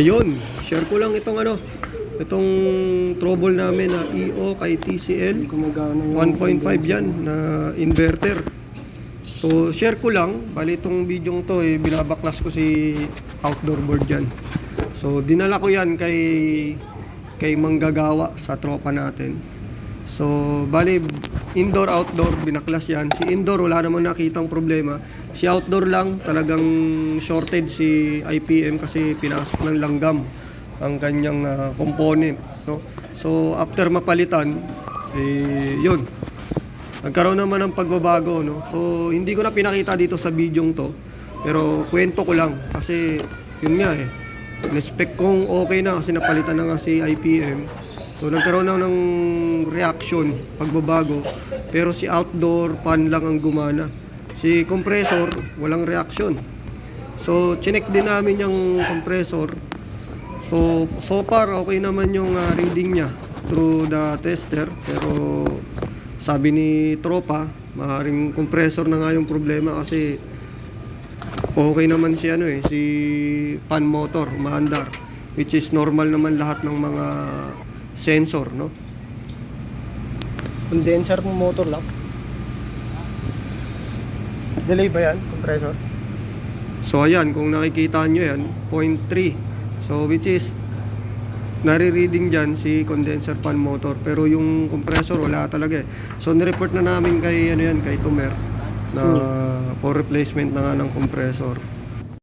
Ayun, share ko lang itong ano, itong trouble namin na EO kay TCL. Gumagana yung 1.5 yan na inverter. So, share ko lang. Bali itong video to, eh, binabaklas ko si outdoor board yan. So, dinala ko yan kay kay manggagawa sa tropa natin. So, bali indoor outdoor binaklas yan. Si indoor wala namang nakitang problema. Si outdoor lang talagang shorted si IPM kasi pinasok ng langgam ang kanyang ah, component, no? So, after mapalitan, eh, yun, Nagkaroon naman ng pagbabago, no? So, hindi ko na pinakita dito sa video to. Pero, kwento ko lang. Kasi, yun nga eh. Respect kong okay na kasi napalitan na nga si IPM. So, nagkaroon na ng reaction, pagbabago. Pero si outdoor fan lang ang gumana. Si compressor, walang reaction. So, chinek din namin yung compressor. So, so far, okay naman yung ah, reading niya through the tester. Pero, sabi ni tropa, maaaring compressor na nga yung problema kasi okay naman si ano eh, si fan motor, umaandar. Which is normal naman lahat ng mga sensor, no? condenser ng motor lang. Delay ba yan, compressor? So ayan, kung nakikita nyo yan, 0.3. So which is, nare-reading dyan si condenser fan motor. Pero yung compressor, wala talaga eh. So nireport na namin kay, ano yan, kay Tumer na for replacement na nga ng compressor.